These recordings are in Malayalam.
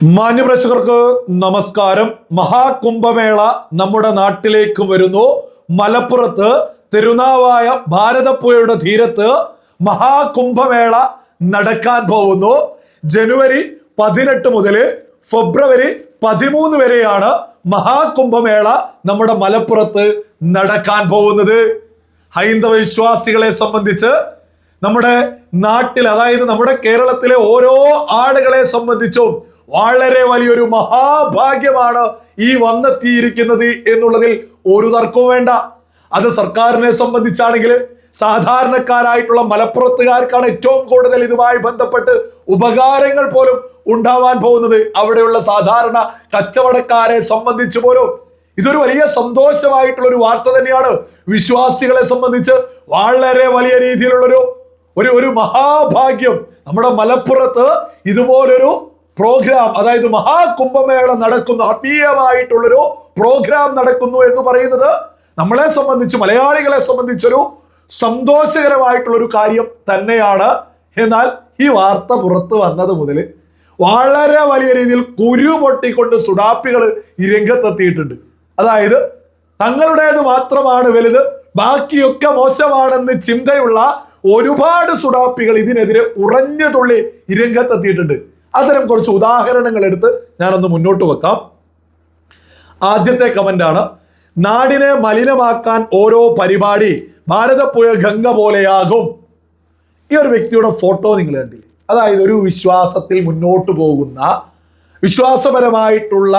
മാന്യപ്രേക്ഷകർക്ക് നമസ്കാരം. മഹാകുംഭമേള നമ്മുടെ നാട്ടിലേക്ക് വരുന്നു. മലപ്പുറത്ത് തിരുനാവായ ഭാരതപ്പുഴയുടെ തീരത്ത് മഹാകുംഭമേള നടക്കാൻ പോകുന്നു. ജനുവരി പതിനെട്ട് മുതൽ ഫെബ്രുവരി പതിമൂന്ന് വരെയാണ് മഹാകുംഭമേള നമ്മുടെ മലപ്പുറത്ത് നടക്കാൻ പോകുന്നത്. ഹൈന്ദവ വിശ്വാസികളെ സംബന്ധിച്ച് നമ്മുടെ നാട്ടിൽ അതായത് നമ്മുടെ കേരളത്തിലെ ഓരോ ആളുകളെ സംബന്ധിച്ചും വളരെ വലിയൊരു മഹാഭാഗ്യമാണ് ഈ വന്നെത്തിയിരിക്കുന്നത് എന്നുള്ളതിൽ ഒരു തർക്കവും വേണ്ട. അത് സർക്കാരിനെ സംബന്ധിച്ചാണെങ്കിൽ സാധാരണക്കാരായിട്ടുള്ള മലപ്പുറത്തുകാർക്കാണ് ഏറ്റവും കൂടുതൽ ഇതുമായി ബന്ധപ്പെട്ട് ഉപകാരങ്ങൾ പോലും ഉണ്ടാവാൻ പോകുന്നത്. അവിടെയുള്ള സാധാരണ കച്ചവടക്കാരെ സംബന്ധിച്ച് പോലും ഇതൊരു വലിയ സന്തോഷമായിട്ടുള്ള ഒരു വാർത്ത തന്നെയാണ്. വിശ്വാസികളെ സംബന്ധിച്ച് വളരെ വലിയ രീതിയിലുള്ളൊരു ഒരു ഒരു മഹാഭാഗ്യം. നമ്മുടെ മലപ്പുറത്ത് ഇതുപോലൊരു പ്രോഗ്രാം അതായത് മഹാകുംഭമേള നടക്കുന്നു ആത്മീയമായിട്ടുള്ളൊരു പ്രോഗ്രാം നടക്കുന്നു എന്ന് പറയുന്നത് നമ്മളെ സംബന്ധിച്ച് മലയാളികളെ സംബന്ധിച്ചൊരു സന്തോഷകരമായിട്ടുള്ളൊരു കാര്യം തന്നെയാണ്. എന്നാൽ ഈ വാർത്ത പുറത്തു വന്നത് മുതൽ വളരെ വലിയ രീതിയിൽ കുരു പൊട്ടിക്കൊണ്ട് സുഡാപ്പികൾ ഈ രംഗത്തെത്തിയിട്ടുണ്ട്. അതായത് തങ്ങളുടേത് മാത്രമാണ് വലുത് ബാക്കിയൊക്കെ മോശമാണെന്ന് ചിന്തയുള്ള ഒരുപാട് സുഡാപ്പികൾ ഇതിനെതിരെ ഉറഞ്ഞു തുള്ളി രംഗത്തെത്തിയിട്ടുണ്ട്. അത്തരം കുറച്ച് ഉദാഹരണങ്ങൾ എടുത്ത് ഞാനൊന്ന് മുന്നോട്ട് വെക്കാം. ആദ്യത്തെ കമന്റ് ആണ് നാടിനെ മലിനമാക്കാൻ ഓരോ പരിപാടി ഭാരതപ്പുഴ ഗംഗ പോലെയാകും. ഈ ഒരു വ്യക്തിയുടെ ഫോട്ടോ നിങ്ങൾ കണ്ടില്ലേ? അതായത് ഒരു വിശ്വാസത്തിൽ മുന്നോട്ട് പോകുന്ന വിശ്വാസപരമായിട്ടുള്ള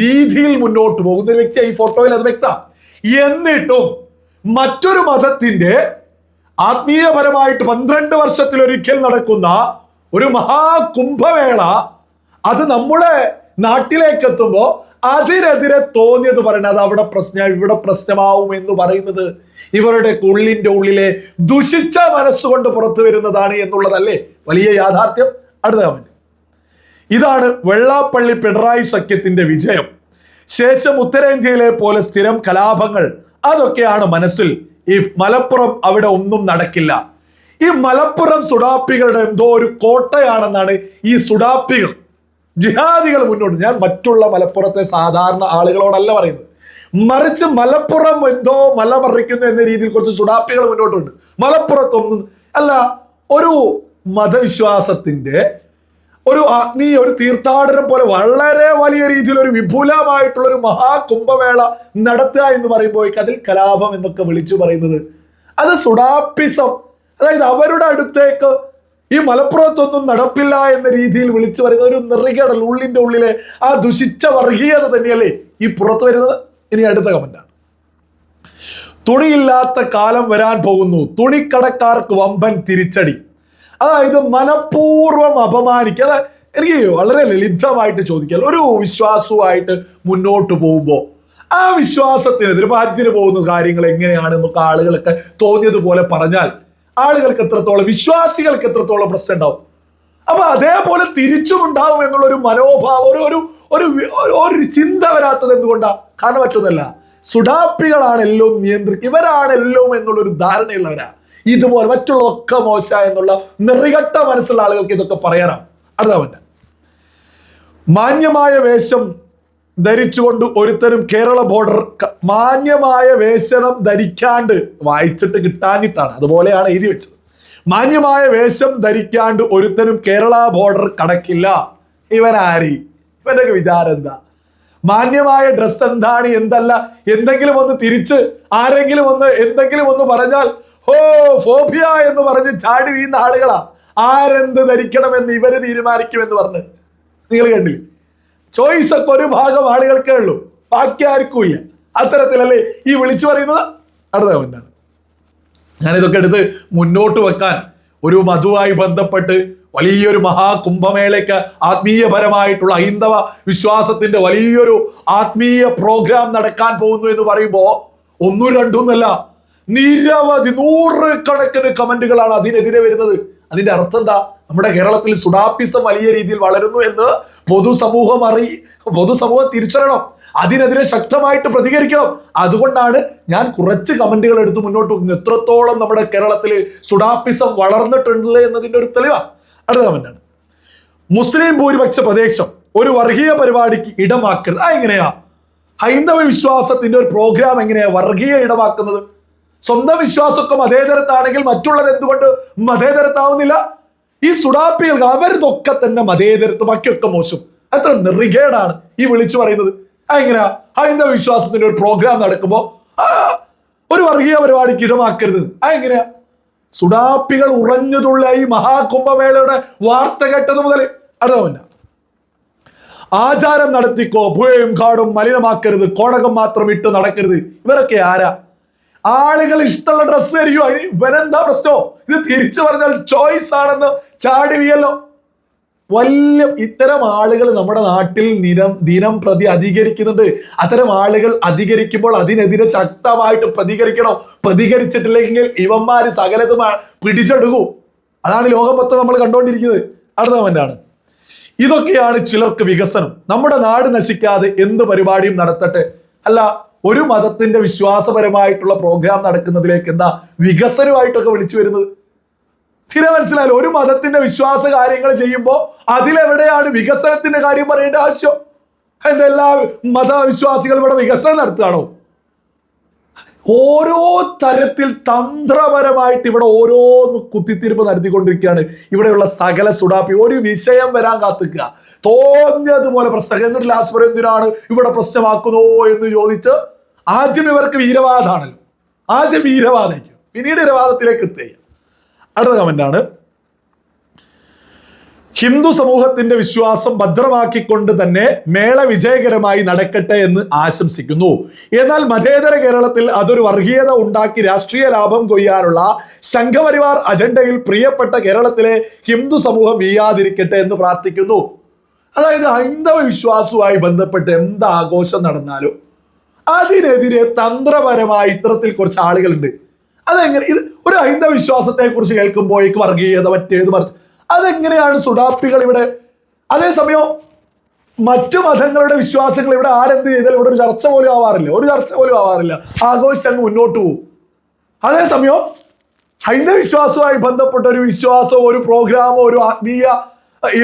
രീതിയിൽ മുന്നോട്ട് പോകുന്ന ഒരു വ്യക്തി ഈ ഫോട്ടോയിൽ അത് വ്യക്തം എന്നിട്ടും മറ്റൊരു മതത്തിന്റെ ആത്മീയപരമായിട്ട് പന്ത്രണ്ട് വർഷത്തിലൊരിക്കൽ നടക്കുന്ന ഒരു മഹാകുംഭമേള അത് നമ്മുടെ നാട്ടിലേക്ക് എത്തുമ്പോൾ അതിനെതിരെ തോന്നിയത് പറയുന്നത് അത് അവിടെ പ്രശ്നം ഇവിടെ പ്രശ്നമാവും എന്ന് പറയുന്നത് ഇവരുടെ ഉള്ളിന്റെ ഉള്ളിലെ ദുഷിച്ച മനസ്സുകൊണ്ട് പുറത്തു വരുന്നതാണ് എന്നുള്ളതല്ലേ? വലിയ യാഥാർത്ഥ്യം. അടുത്ത കമന്റ് ഇതാണ് വെള്ളാപ്പള്ളി പിണറായി സഖ്യത്തിന്റെ വിജയം. ശേഷം ഉത്തരേന്ത്യയിലെ പോലെ സ്ഥിരം കലാപങ്ങൾ. അതൊക്കെയാണ് മനസ്സിൽ. ഈ മലപ്പുറം അവിടെ ഒന്നും നടക്കില്ല. ഈ മലപ്പുറം സുഡാപ്പികളുടെ എന്തോ ഒരു കോട്ടയാണെന്നാണ് ഈ സുഡാപ്പികൾ. ജിഹാദികൾ മുന്നോട്ട്. ഞാൻ മറ്റുള്ള മലപ്പുറത്തെ സാധാരണ ആളുകളോടല്ല പറയുന്നത്. മറിച്ച് മലപ്പുറം എന്തോ മല മറിക്കുന്നു എന്ന രീതിയിൽ കുറച്ച് സുഡാപ്പികൾ മുന്നോട്ടുണ്ട്. മലപ്പുറത്തൊന്നും അല്ല ഒരു മതവിശ്വാസത്തിന്റെ ഒരു അഗ്നി ഒരു തീർത്ഥാടനം പോലെ വളരെ വലിയ രീതിയിൽ ഒരു വിപുലമായിട്ടുള്ള ഒരു മഹാകുംഭമേള നടത്തുക എന്ന് പറയുമ്പോൾ അതിൽ കലാപം എന്നൊക്കെ വിളിച്ചു പറയുന്നത്. അത് സുഡാപ്പിസം അതായത് അവരുടെ അടുത്തേക്ക് ഈ മലപ്പുറത്തൊന്നും നടപ്പില്ല എന്ന രീതിയിൽ വിളിച്ചു വരുന്ന ഒരു നിറികടൽ ഉള്ളിന്റെ ഉള്ളിലെ ആ ദുഷിച്ച വർഗീയത തന്നെയല്ലേ ഈ പുറത്തു വരുന്നത്? ഇനി അടുത്ത കമന്റാണ് തുണിയില്ലാത്ത കാലം വരാൻ പോകുന്നു. തുണിക്കടക്കാർക്ക് വമ്പൻ തിരിച്ചടി. അതായത് മനഃപൂർവം അപമാനിക്കുക. അതായത് എനിക്ക് വളരെ ലളിതമായിട്ട് ചോദിക്കാം. ഒരു വിശ്വാസവുമായിട്ട് മുന്നോട്ട് പോകുമ്പോൾ ആ വിശ്വാസത്തിനെതിരെ ഇപ്പൊ ഹജ്ജിന് പോകുന്ന കാര്യങ്ങൾ എങ്ങനെയാണെന്നൊക്കെ ആളുകളൊക്കെ തോന്നിയതുപോലെ പറഞ്ഞാൽ ആളുകൾക്ക് എത്രത്തോളം വിശ്വാസികൾക്ക് എത്രത്തോളം പ്രശ്നം ഉണ്ടാവും? അപ്പൊ അതേപോലെ തിരിച്ചും ഉണ്ടാവും എന്നുള്ള ഒരു മനോഭാവം ഒരു ഒരു ഒരു ഒരു- ചിന്ത വരാത്തത് എന്തുകൊണ്ടാ? കാരണം മറ്റൊന്നല്ല സുഡാപ്പികളാണ് എല്ലാം നിയന്ത്രിക്കുക ഇവരാണ് എല്ലാം എന്നുള്ളൊരു ധാരണയുള്ളവരാ. ഇതുപോലെ മറ്റുള്ളതൊക്കെ മോശ എന്നുള്ള നിറികട്ട മനസ്സുള്ള ആളുകൾക്ക് ഇതൊക്കെ പറയാനാണ് അടുത്തവന്റെ മാന്യമായ വേഷം ധരിച്ചുകൊണ്ട് ഒരുത്തരും കേരള ബോർഡർ മാന്യമായ വേഷണം ധരിക്കാണ്ട് വായിച്ചിട്ട് കിട്ടാഞ്ഞിട്ടാണ്. അതുപോലെയാണ് എഴുതി വെച്ചത്. മാന്യമായ വേഷം ധരിക്കാണ്ട് ഒരുത്തനും കേരള ബോർഡർ കടക്കില്ല ഇവനാരി? ഇവന്റെ വിചാരം എന്താ? മാന്യമായ ഡ്രസ് എന്താണ്? എന്തല്ല? എന്തെങ്കിലും ഒന്ന് തിരിച്ച് ആരെങ്കിലും ഒന്ന് എന്തെങ്കിലും ഒന്ന് പറഞ്ഞാൽ ഹോ ഫോബിയ എന്ന് പറഞ്ഞ് ചാടി വീഴുന്ന ആളുകളാ. ആരെന്ത് ധരിക്കണമെന്ന് ഇവർ തീരുമാനിക്കുമെന്ന് പറഞ്ഞ്. നിങ്ങൾ കണ്ടില്ലേ? ചോയ്സ് ഒക്കെ ഒരു ഭാഗം ആളുകൾക്കേ ഉള്ളൂ. ബാക്കി ആർക്കും ഇല്ല. അത്തരത്തിലല്ലേ ഈ വിളിച്ചു പറയുന്നത്? അടുത്ത കമന്റാണ് ഞാനിതൊക്കെ എടുത്ത് മുന്നോട്ട് വെക്കാൻ ഒരു മധുവായി ബന്ധപ്പെട്ട് വലിയൊരു മഹാകുംഭമേളയ്ക്ക് ആത്മീയപരമായിട്ടുള്ള ഹൈന്ദവ വിശ്വാസത്തിന്റെ വലിയൊരു ആത്മീയ പ്രോഗ്രാം നടക്കാൻ പോകുന്നു എന്ന് പറയുമ്പോൾ ഒന്നും രണ്ടും രണ്ടൊന്നല്ല നിരവധി നൂറ് കണക്കിന് കമന്റുകളാണ് അതിനെതിരെ വരുന്നത്. അതിന്റെ അർത്ഥം എന്താ? നമ്മുടെ കേരളത്തിൽ സുഡാപ്പിസം വലിയ രീതിയിൽ വളരുന്നു എന്ന് പൊതുസമൂഹം അറി പൊതുസമൂഹം തിരിച്ചറിയണം. അതിനെതിരെ ശക്തമായിട്ട് പ്രതികരിക്കണം. അതുകൊണ്ടാണ് ഞാൻ കുറച്ച് കമന്റുകൾ എടുത്ത് മുന്നോട്ട് പോകുന്നത്. എത്രത്തോളം നമ്മുടെ കേരളത്തിൽ സുഡാപ്പിസം വളർന്നിട്ടുണ്ട് എന്നതിന്റെ ഒരു തെളിവാണ് അടുത്ത കമന്റാണ് മുസ്ലിം ഭൂരിപക്ഷ പ്രദേശം ഒരു വർഗീയ പരിപാടിക്ക് ഇടമാക്കരുത്. ആ എങ്ങനെയാ? ഹൈന്ദവ വിശ്വാസത്തിന്റെ ഒരു പ്രോഗ്രാം എങ്ങനെയാ വർഗീയ ഇടമാക്കുന്നത്? സ്വന്തം വിശ്വാസമൊക്കെ മതേതരത്താണെങ്കിൽ മറ്റുള്ളത് എന്തുകൊണ്ട് മതേതരത്താവുന്നില്ല? ഈ സുഡാപ്പികൾക്ക് അവരിതൊക്കെ തന്നെ മതേതരത്തും ബാക്കിയൊക്കെ മോശം. അത്ര നെറികേടാണ് ഈ വിളിച്ചു പറയുന്നത്. എങ്ങനെയാ ഹൈന്ദവ വിശ്വാസത്തിന്റെ ഒരു പ്രോഗ്രാം നടക്കുമ്പോ ഒരു വർഗീയ പരിപാടിക്ക് ഇടമാക്കരുത്. എങ്ങനെയാ സുഡാപ്പികൾ ഉറഞ്ഞതുള്ള ഈ മഹാകുംഭമേളയുടെ വാർത്ത കേട്ടത് മുതൽ അടുത്തവല്ല ആചാരം നടത്തിക്കോ പുഴയും കാടും മലിനമാക്കരുത് കോടകം മാത്രം ഇട്ട് നടക്കരുത്. ഇവരൊക്കെ ആരാ? ആളുകൾ ഇഷ്ടമുള്ള ഡ്രസ്സ് ധരിക്കോ ഇവരെന്താ പ്രശ്നമോ ഇത് തിരിച്ചു പറഞ്ഞാൽ ചോയ്സ് ആണെന്ന് ചാടി വീയല്ലോ വലിയ ഇത്തരം ആളുകൾ നമ്മുടെ നാട്ടിൽ ദിനം ദിനം പ്രതി അധികരിക്കുന്നുണ്ട്. അത്തരം ആളുകൾ അധികരിക്കുമ്പോൾ അതിനെതിരെ ശക്തമായിട്ട് പ്രതികരിക്കണം? പ്രതികരിച്ചിട്ടില്ലെങ്കിൽ ഇവന്മാര് സകലതും പിടിച്ചെടുക്കൂ. അതാണ് ലോകം മൊത്തം നമ്മൾ കണ്ടുകൊണ്ടിരിക്കുന്നത് അടുത്ത കമന്റാണ് ഇതൊക്കെയാണ് ചിലർക്ക് വികസനം. നമ്മുടെ നാട് നശിക്കാതെ എന്ത് പരിപാടിയും നടത്തട്ടെ. അല്ല ഒരു മതത്തിന്റെ വിശ്വാസപരമായിട്ടുള്ള പ്രോഗ്രാം നടക്കുന്നതിലേക്ക് എന്താ വികസനമായിട്ടൊക്കെ വിളിച്ചു വരുന്നത്? സ്ഥിരം മനസ്സിലായാലും ഒരു മതത്തിന്റെ വിശ്വാസ കാര്യങ്ങൾ ചെയ്യുമ്പോൾ അതിലെവിടെയാണ് വികസനത്തിന്റെ കാര്യം പറയേണ്ട ആവശ്യം? എന്തെല്ലാ മതവിശ്വാസികൾ ഇവിടെ വികസനം നടത്തുകയാണോ? ഓരോ തരത്തിൽ തന്ത്രപരമായിട്ട് ഇവിടെ ഓരോന്ന് കുത്തിത്തിരിപ്പ് നടത്തിക്കൊണ്ടിരിക്കുകയാണ്. ഇവിടെയുള്ള സകല സുടാപ്പി ഒരു വിഷയം വരാൻ കാത്തുക്കുക. തോന്നിയതുപോലെ പ്രശ്നം. എന്നിട്ട് ലാസ്റ്റ് വരെ ഇവിടെ പ്രശ്നമാക്കുന്നോ എന്ന് ചോദിച്ച് ആദ്യം ഇവർക്ക് വീരവാദമാണല്ലോ ആദ്യം വീരവാദയ്ക്കും പിന്നീട് ഇരവാദത്തിലേക്ക് എത്തുക അടുത്ത കമന്റാണ് ഹിന്ദു സമൂഹത്തിന്റെ വിശ്വാസം ഭദ്രമാക്കിക്കൊണ്ട് തന്നെ മേള വിജയകരമായി നടക്കട്ടെ എന്ന് ആശംസിക്കുന്നു. എന്നാൽ മതേതര കേരളത്തിൽ അതൊരു വർഗീയത ഉണ്ടാക്കി രാഷ്ട്രീയ ലാഭം കൊയ്യാനുള്ള സംഘപരിവാർ അജണ്ടയിൽ പ്രിയപ്പെട്ട കേരളത്തിലെ ഹിന്ദു സമൂഹം വീയാതിരിക്കട്ടെ എന്ന് പ്രാർത്ഥിക്കുന്നു. അതായത് ഹൈന്ദവ വിശ്വാസവുമായി ബന്ധപ്പെട്ട് എന്ത് ആഘോഷം നടന്നാലും അതിനെതിരെ തന്ത്രപരമായി ഇത്തരത്തിൽ കുറച്ച് ആളുകളുണ്ട്. അതെങ്ങനെ? ഇത് ഒരു ഹൈന്ദവ വിശ്വാസത്തെ കുറിച്ച് കേൾക്കുമ്പോഴേക്ക് വർഗീയത മറ്റേത് മറിച്ച്. അതെങ്ങനെയാണ് സുഡാപ്പികൾ ഇവിടെ? അതേസമയം മറ്റു മതങ്ങളുടെ വിശ്വാസങ്ങൾ ഇവിടെ ആരെന്ത് ചെയ്താലും ഇവിടെ ഒരു ചർച്ച പോലും ആവാറില്ല. ഒരു ചർച്ച പോലും ആവാറില്ല. ആഘോഷിച്ച് അങ്ങ് മുന്നോട്ട് പോകും. അതേസമയം ഹൈന്ദവ വിശ്വാസവുമായി ബന്ധപ്പെട്ട ഒരു വിശ്വാസം ഒരു പ്രോഗ്രാമോ ഒരു ആത്മീയ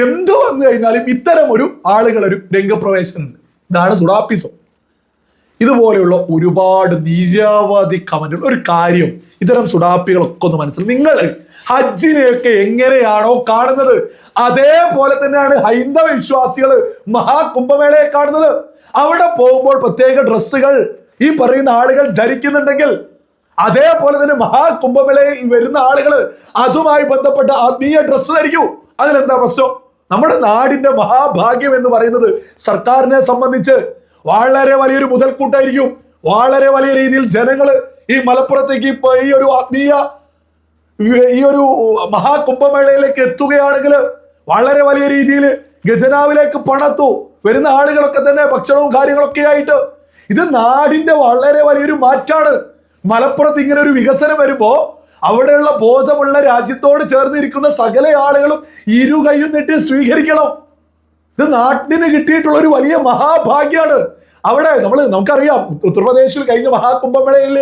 എന്ത് വന്നു കഴിഞ്ഞാലും ഇത്തരം ഒരു ആളുകളൊരു രംഗപ്രവേശനമുണ്ട്. ഇതാണ് സുഡാപ്പിസം. ഇതുപോലെയുള്ള ഒരുപാട് നിരവധി കമന്റുകൾ. ഒരു കാര്യം ഇത്തരം സുഡാപ്പികളൊക്കെ ഒന്ന് മനസ്സിലായി നിങ്ങൾ ഹജ്ജിനെയൊക്കെ എങ്ങനെയാണോ കാണുന്നത്? അതേപോലെ തന്നെയാണ് ഹൈന്ദവ വിശ്വാസികൾ മഹാകുംഭമേളയെ കാണുന്നത്. അവിടെ പോകുമ്പോൾ പ്രത്യേക ഡ്രസ്സുകൾ ഈ പറയുന്ന ആളുകൾ ധരിക്കുന്നുണ്ടെങ്കിൽ അതേപോലെ തന്നെ മഹാകുംഭമേളയിൽ വരുന്ന ആളുകൾ അതുമായി ബന്ധപ്പെട്ട ആത്മീയ ഡ്രസ്സ് ധരിക്കൂ. അതിലെന്താ പ്രശ്നം? നമ്മുടെ നാടിന്റെ മഹാഭാഗ്യം എന്ന് പറയുന്നത് സർക്കാരിനെ സംബന്ധിച്ച് വളരെ വലിയൊരു മുതൽക്കൂട്ടായിരിക്കും. വളരെ വലിയ രീതിയിൽ ജനങ്ങൾ ഈ മലപ്പുറത്തേക്ക് ഈ ഒരു ആത്മീയ ഈ ഒരു മഹാകുംഭമേളയിലേക്ക് എത്തുകയാണെങ്കിൽ വളരെ വലിയ രീതിയിൽ ഖജനാവിലേക്ക് പണത്തു. വരുന്ന ആളുകളൊക്കെ തന്നെ ഭക്ഷണവും കാര്യങ്ങളൊക്കെ ആയിട്ട്. ഇത് നാടിന്റെ വളരെ വലിയൊരു മാറ്റാണ്. മലപ്പുറത്ത് ഇങ്ങനെ ഒരു വികസനം വരുമ്പോ അവിടെയുള്ള ബോധമുള്ള രാജ്യത്തോട് ചേർന്നിരിക്കുന്ന സകല ആളുകളും ഇരു കൈയും നീട്ടി സ്വീകരിക്കണം. ഇത് നാട്ടിന് കിട്ടിയിട്ടുള്ള ഒരു വലിയ മഹാഭാഗ്യാണ്. അവിടെ നമ്മൾ നമുക്കറിയാം ഉത്തർപ്രദേശിൽ കഴിഞ്ഞ മഹാകുംഭമേളയിൽ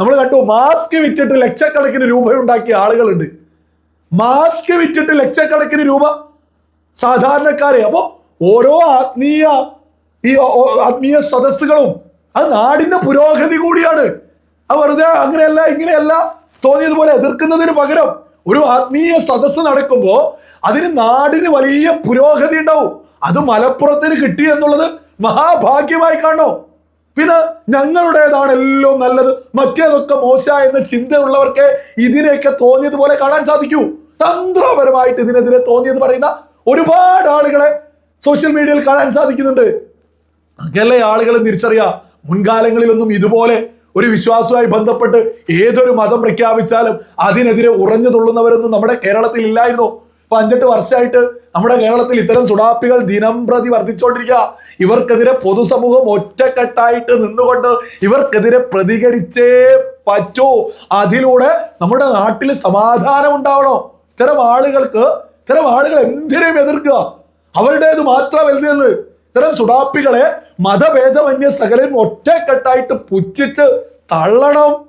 നമ്മൾ കണ്ടു മാസ്ക് വിറ്റിട്ട് ലക്ഷക്കണക്കിന് രൂപ ഉണ്ടാക്കിയ ആളുകളുണ്ട്. മാസ്ക് വിറ്റിട്ട് ലക്ഷക്കണക്കിന് രൂപ സാധാരണക്കാരെ. അപ്പോ ഓരോ ആത്മീയ ഈ ആത്മീയ സദസ്സുകളും അത് നാടിന്റെ പുരോഗതി കൂടിയാണ്. അത് വെറുതെ അങ്ങനെയല്ല ഇങ്ങനെയല്ല തോന്നിയതുപോലെ എതിർക്കുന്നതിന് പകരം ഒരു ആത്മീയ സദസ്സ് നടക്കുമ്പോൾ അതിന് നാടിന് വലിയ പുരോഗതി ഉണ്ടാവും. അത് മലപ്പുറത്തിന് കിട്ടി എന്നുള്ളത് മഹാഭാഗ്യമായി കാണോ പിന്നെ ഞങ്ങളുടേതാണ് എല്ലാം നല്ലത്. മറ്റേതൊക്കെ മോശ എന്ന ചിന്തയുള്ളവർക്ക് ഇതിനെയൊക്കെ തോന്നിയതുപോലെ കാണാൻ സാധിക്കൂ. തന്ത്രപരമായിട്ട് ഇതിനെതിരെ തോന്നിയത് പറയുന്ന ഒരുപാട് ആളുകളെ സോഷ്യൽ മീഡിയയിൽ കാണാൻ സാധിക്കുന്നുണ്ട്. അകലെ ആളുകൾ തിരിച്ചറിയാം. മുൻകാലങ്ങളിലൊന്നും ഇതുപോലെ ഒരു വിശ്വാസവുമായി ബന്ധപ്പെട്ട് ഏതൊരു മതം പ്രഖ്യാപിച്ചാലും അതിനെതിരെ ഉറഞ്ഞു തുള്ളുന്നവരൊന്നും നമ്മുടെ കേരളത്തിൽ ഇല്ലായിരുന്നു. ഇപ്പൊ അഞ്ചെട്ട് വർഷമായിട്ട് നമ്മുടെ കേരളത്തിൽ ഇത്തരം സുഡാപ്പികൾ ദിനം പ്രതി വർദ്ധിച്ചുകൊണ്ടിരിക്കുക ഇവർക്കെതിരെ പൊതുസമൂഹം ഒറ്റക്കെട്ടായിട്ട് നിന്നുകൊണ്ട് ഇവർക്കെതിരെ പ്രതികരിച്ചേ പറ്റൂ. അതിലൂടെ നമ്മുടെ നാട്ടിൽ സമാധാനം ഉണ്ടാവണോ? ഇത്തരം ആളുകൾക്ക് ഇത്തരം ആളുകൾ എന്തിനേയും എതിർക്കുക? അവരുടേത് മാത്രം വലുതെന്ന് ഇത്തരം സുഡാപ്പികളെ മതഭേദമന്യ സകലരും ഒറ്റക്കെട്ടായിട്ട് പുച്ഛിച്ച് തള്ളണം.